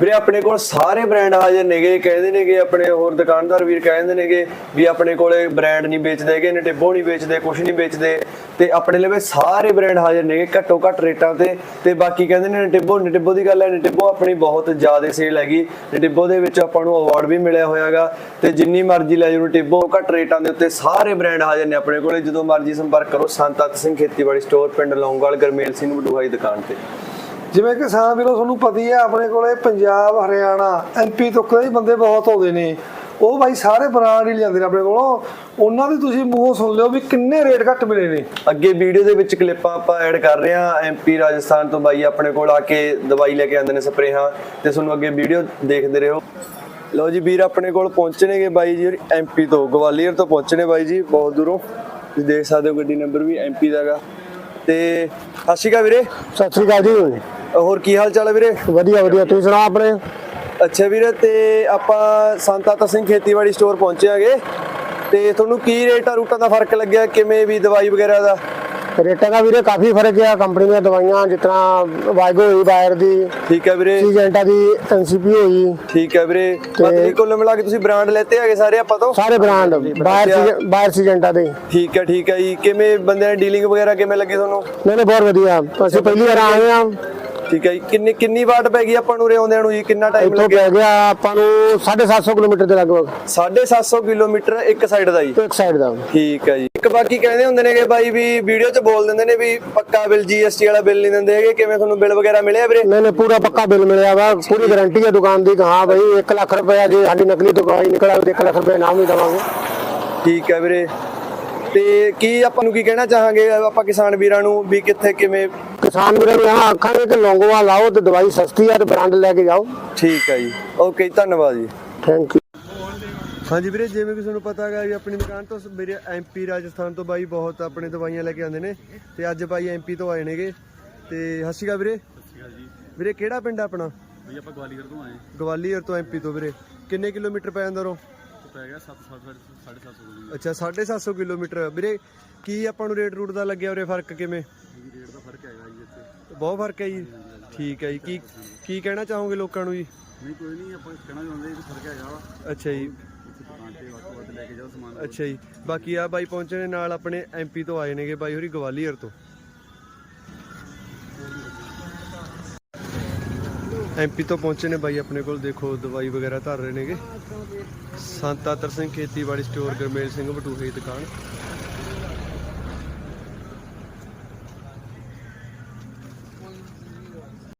ਵੀਰੇ, ਆਪਣੇ ਕੋਲ ਸਾਰੇ ਬ੍ਰਾਂਡ ਹਾਜ਼ਰ ਨੇਗੇ, ਕਹਿੰਦੇ ਨੇਗੇ ਆਪਣੇ ਹੋਰ ਦੁਕਾਨਦਾਰ ਵੀਰ ਕਹਿੰਦੇ ਨੇਗੇ ਵੀ ਆਪਣੇ ਕੋਲੇ ਬ੍ਰਾਂਡ ਨਹੀਂ ਵੇਚਦੇ ਹੈਗੇ ਟਿੱਬੋ ਨਹੀਂ ਵੇਚਦੇ ਕੁਝ ਨਹੀਂ ਵੇਚਦੇ। ਤੇ ਆਪਣੇ ਲਵੇ ਸਾਰੇ ਬ੍ਰਾਂਡ ਹਾਜ਼ਰ ਨੇਗੇ, ਘੱਟੋ ਘੱਟ ਰੇਟਾਂ ਤੇ। ਤੇ ਬਾਕੀ ਕਹਿੰਦੇ ਨੇ ਟਿੱਬੋ ਨਟਿਬੋ ਦੀ ਗੱਲ ਹੈ ਨਟਿਬੋ ਆਪਣੀ ਬਹੁਤ ਜ਼ਿਆਦਾ ਸੇਲ ਹੈਗੀ। ਟਿੱਬੋ ਦੇ ਵਿੱਚ ਆਪਾਂ ਨੂੰ ਅਵਾਰਡ ਵੀ ਮਿਲਿਆ ਹੋਇਆਗਾ। ਤੇ ਜਿੰਨੀ ਮਰਜ਼ੀ ਲੈ ਜਾਓ, ਟਿੱਬੋ ਘੱਟ ਰੇਟਾਂ ਦੇ ਉੱਤੇ ਸਾਰੇ ਬ੍ਰਾਂਡ ਹਾਜ਼ਰ ਨੇ ਆਪਣੇ ਕੋਲੇ। ਜਦੋਂ ਮਰਜ਼ੀ ਸੰਪਰਕ ਕਰੋ ਸੰਤ ਅਤ ਸਿੰਘ ਖੇਤੀਬਾੜੀ ਸਟੋਰ ਪਿੰਡ ਲੌਂਗਵਾਲ, ਗਰਮੇਲ ਸਿੰਘ ਬਡੂਹਾ ਦੁਕਾਨ ਤੇ। ਜਿਵੇਂ ਕਿਸਾਨ ਵੀਰੋ ਤੁਹਾਨੂੰ ਪਤਾ ਹੀ ਹੈ ਆਪਣੇ ਕੋਲੇ ਪੰਜਾਬ ਹਰਿਆਣਾ ਐਮਪੀ ਤੋਂ ਕਈ ਬੰਦੇ ਬਹੁਤ ਆਉਂਦੇ ਨੇ। ਉਹ ਬਾਈ ਸਾਰੇ ਬ੍ਰਾਂਡ ਹੀ ਲਿਆਂਦੇ ਨੇ ਆਪਣੇ ਕੋਲੋਂ। ਉਹਨਾਂ ਦੀ ਤੁਸੀਂ ਮੂੰਹੋਂ ਸੁਣ ਲਿਓ ਵੀ ਕਿੰਨੇ ਰੇਟ ਘੱਟ ਮਿਲੇ ਨੇ। ਅੱਗੇ ਵੀਡੀਓ ਦੇ ਵਿੱਚ ਕਲਿੱਪਾਂ ਆਪਾਂ ਐਡ ਕਰ ਰਹੇ ਹਾਂ। ਐਮਪੀ ਰਾਜਸਥਾਨ ਤੋਂ ਬਾਈ ਆਪਣੇ ਕੋਲ ਆ ਕੇ ਦਵਾਈ ਲੈ ਕੇ ਆਉਂਦੇ ਨੇ ਸਪਰੇਹਾਂ। ਤੇ ਤੁਹਾਨੂੰ ਅੱਗੇ ਵੀਡੀਓ ਦੇਖਦੇ ਰਹੋ। ਲਓ ਜੀ ਵੀਰ ਆਪਣੇ ਕੋਲ ਪਹੁੰਚਣੇਗੇ ਬਾਈ ਜੀ ਐਮਪੀ ਤੋਂ। ਗਵਾਲੀਅਰ ਤੋਂ ਪਹੁੰਚਣੇ ਬਾਈ ਜੀ ਬਹੁਤ ਦੂਰੋਂ। ਤੁਸੀਂ ਦੇਖ ਸਕਦੇ ਹੋ ਗੱਡੀ ਨੰਬਰ ਵੀ ਐਮਪੀ ਦਾਗਾ ਤੇ ਸਤਿ ਸ਼੍ਰੀ ਅਕਾਲ ਵੀਰੇ। ਸਤਿ ਸ੍ਰੀ ਅਕਾਲ ਜੀ। ਹੋਰ ਕੀ ਹਾਲ ਚਾਲ ਹੈ ਵੀਰੇ? ਵਧੀਆ ਵਧੀਆ। ਤੁਸੀਂ ਸੁਣਾਓ ਆਪਣੇ? ਅੱਛਾ ਵੀਰੇ ਤੇ ਆਪਾਂ ਸੰਤਾਤਾ ਸਿੰਘ ਖੇਤੀਬਾੜੀ ਸਟੋਰ ਪਹੁੰਚੇ ਆਗੇ ਤੇ ਤੁਹਾਨੂੰ ਕੀ ਰੇਟਾਂ ਰੂਟਾਂ ਦਾ ਫ਼ਰਕ ਲੱਗਿਆ? ਕਿਵੇਂ ਵੀ ਦਵਾਈ ਵਗੈਰਾ ਦਾ? ਰੇਟਾਂ ਦਾ ਵੀਰੇ ਕਾਫੀ ਫ਼ਰਕ ਹੈ ਕੰਪਨੀ ਦੀਆਂ ਦਵਾਈਆਂ ਜਿਸ ਤਰ੍ਹਾਂ ਵਾਈਗੋ ਹੋਈ ਬਾਇਰ ਦੀ ਠੀਕ ਹੈ ਵੀਰੇ। ਸੀਜੈਂਟਾ ਦੀ ਐਨਸੀਪੀ ਹੋਈ। ਠੀਕ ਹੈ ਵੀਰੇ। ਮਤਲਬ ਕੁੱਲ ਮਿਲਾ ਕੇ ਤੁਸੀਂ ਬ੍ਰਾਂਡ ਲੈਤੇ ਹੈਗੇ ਸਾਰੇ ਆਪਾਂ ਤੋਂ? ਸਾਰੇ ਬ੍ਰਾਂਡ ਬਾਇਰ ਬਾਇਰ ਸੀਜੈਂਟਾ ਦੇ। ਠੀਕ ਹੈ ਠੀਕ ਹੈ ਜੀ। ਕਿਵੇਂ ਬੰਦਿਆਂ ਦੀ ਡੀਲਿੰਗ ਵਗੈਰਾ ਕਿਵੇਂ ਲੱਗੀ ਤੁਹਾਨੂੰ? ਨਹੀਂ ਨਹੀਂ ਬਹੁਤ ਵਧੀਆ। ਅਸੀਂ ਪਹਿਲੀ ਵਾਰ ਆਏ ਆ ਠੀਕ ਹੈ ਜੀ। ਕਿੰਨੀ ਕਿੰਨੀ ਵਾਟ ਪੈ ਗਈ ਆਪਾਂ ਨੂੰ ਉਰੇ ਆਉਂਦਿਆਂ ਨੂੰ ਜੀ? ਕਿੰਨਾ ਟਾਈਮ ਇੱਥੋਂ ਲੱਗਿਆ? ਪੈ ਗਿਆ ਆਪਾਂ ਨੂੰ 750 ਕਿਲੋਮੀਟਰ ਦੇ ਲਗਭਗ। 750 ਕਿਲੋਮੀਟਰ ਇੱਕ ਸਾਈਡ ਦਾ ਜੀ। ਇੱਕ ਸਾਈਡ ਦਾ। ਠੀਕ ਹੈ ਜੀ। ਇੱਕ ਬਾਕੀ ਕਹਿੰਦੇ ਹੁੰਦੇ ਨੇਗੇ ਬਾਈ ਵੀ ਵੀਡੀਓ 'ਚ ਬੋਲ ਦਿੰਦੇ ਨੇ ਵੀ ਪੱਕਾ ਬਿੱਲ ਜੀਐਸਟੀ ਵਾਲਾ ਬਿੱਲ ਨਹੀਂ ਦਿੰਦੇ ਹੈਗੇ। ਕਿਵੇਂ ਤੁਹਾਨੂੰ ਬਿੱਲ ਵਗੈਰਾ ਮਿਲਿਆ ਵੀਰੇ? ਨਹੀਂ ਨਹੀਂ ਪੂਰਾ ਪੱਕਾ ਬਿੱਲ ਮਿਲਿਆ ਵਾ। ਪੂਰੀ ਗਾਰੰਟੀ ਹੈ ਦੁਕਾਨ ਦੀ ਕਿ ਹਾਂ ਭਾਈ 1 ਲੱਖ ਰੁਪਏ ਜੇ ਸਾਡੀ ਨਕਲੀ ਦਵਾਈ ਨਿਕਲ ਆਵੇ 1 ਲੱਖ ਰੁਪਏ ਨਾਮ ਹੀ ਦੇਵਾਂਗੇ। ਠੀਕ ਹੈ ਵੀਰੇ। ਤੇ ਕੀ ਆਪਾਂ ਨੂੰ ਕੀ ਕਹਿਣਾ ਚਾਹਾਂਗੇ ਆਪਾਂ ਕਿਸਾਨ ਵੀਰਾਂ ਨੂੰ ਵੀ ਕਿੱਥੇ ਕਿਵੇਂ ਕਿਸਾਨ ਵੀਰਾਂ ਨੂੰ ਹਾਂ ਆਖਾਂਗੇ ਕਿ ਲੌਂਗੋਵਾ ਲਾਓ ਤੇ ਦਵਾਈ ਸਸਤੀ ਹੈ ਤੇ ਬ੍ਰਾਂਡ ਲੈ ਕੇ ਜਾਓ। ਠੀਕ ਹੈ ਜੀ। ਓਕੇ ਧੰਨਵਾਦ ਜੀ। ਥੈਂਕ ਯੂ ਹਾਂਜੀ ਵੀਰੇ ਜਿਵੇਂ ਕਿ ਤੁਹਾਨੂੰ ਪਤਾ ਹੈਗਾ ਵੀ ਆਪਣੀ ਦੁਕਾਨ ਤੋਂ ਮੇਰੇ ਐਮਪੀ ਰਾਜਸਥਾਨ ਤੋਂ ਬਾਈ ਬਹੁਤ ਆਪਣੇ ਦਵਾਈਆਂ ਲੈ ਕੇ ਆਉਂਦੇ ਨੇ ਤੇ ਅੱਜ ਬਾਈ ਐਮਪੀ ਤੋਂ ਆਏ ਨੇਗੇ। ਤੇ ਸਤਿ ਸ਼੍ਰੀ ਅਕਾਲ ਵੀਰੇ। ਜੀ ਵੀਰੇ ਕਿਹੜਾ ਪਿੰਡ ਆ ਆਪਣਾ? ਬਈ ਆਪਾਂ ਗਵਾਲੀਅਰ ਤੋਂ ਆਏ ਗਵਾਲੀਅਰ ਤੋਂ ਐਮਪੀ ਤੋਂ ਵੀਰੇ। ਕਿੰਨੇ ਕਿਲੋਮੀਟਰ ਪੈ ਜਾਂਦਾ ਰੋ? ਪੈ ਗਿਆ 7 750 ਕਿਲੋਮੀਟਰ। ਅੱਛਾ 750 ਕਿਲੋਮੀਟਰ। ਵੀਰੇ ਕੀ ਆਪਾਂ ਨੂੰ ਰੇਟ ਰੂਟ ਦਾ ਲੱਗਿਆ ਵੀਰੇ ਫ਼ਰਕ ਕਿਵੇਂ? ਬਹੁਤ ਫ਼ਰਕ ਹੈ ਜੀ। ਠੀਕ ਹੈ ਜੀ। ਕੀ ਕੀ ਕਹਿਣਾ ਚਾਹੋਗੇ ਲੋਕਾਂ ਨੂੰ ਜੀ? ਨਹੀਂ ਕੋਈ ਨਹੀਂ ਆਪਾਂ ਕਹਿਣਾ ਚਾਹੁੰਦੇ ਕਿ ਫ਼ਰਕ ਹੈਗਾ ਵਾ। ਅੱਛਾ ਜੀ। ਦੁਕਾਨ ਤੇ ਵੱਧ ਤੋਂ ਵੱਧ ਲੈ ਕੇ ਜਾਓ ਸਮਾਨ। ਅੱਛਾ ਜੀ। ਬਾਕੀ ਆ ਬਾਈ ਪਹੁੰਚੇ ਨੇ ਨਾਲ ਆਪਣੇ ਐਮਪੀ ਤੋਂ ਆਏ ਨੇਗੇ ਬਾਈ ਹੋਰੀ ਗਵਾਲੀਅਰ ਤੋਂ। ਐਮਪੀ ਤੋਂ ਪਹੁੰਚੇ ਨੇ ਬਾਈ ਆਪਣੇ ਕੋਲ ਦੇਖੋ ਦਵਾਈ ਵਗੈਰਾ ਧਰ ਰਹੇ ਨੇਗੇ। ਸੰਤ ਆਤਰ ਸਿੰਘ ਖੇਤੀਬਾੜੀ ਸਟੋਰ ਗਰਮੇਲ ਸਿੰਘ ਬਟੂਹੇ ਦੀ ਦੁਕਾਨ।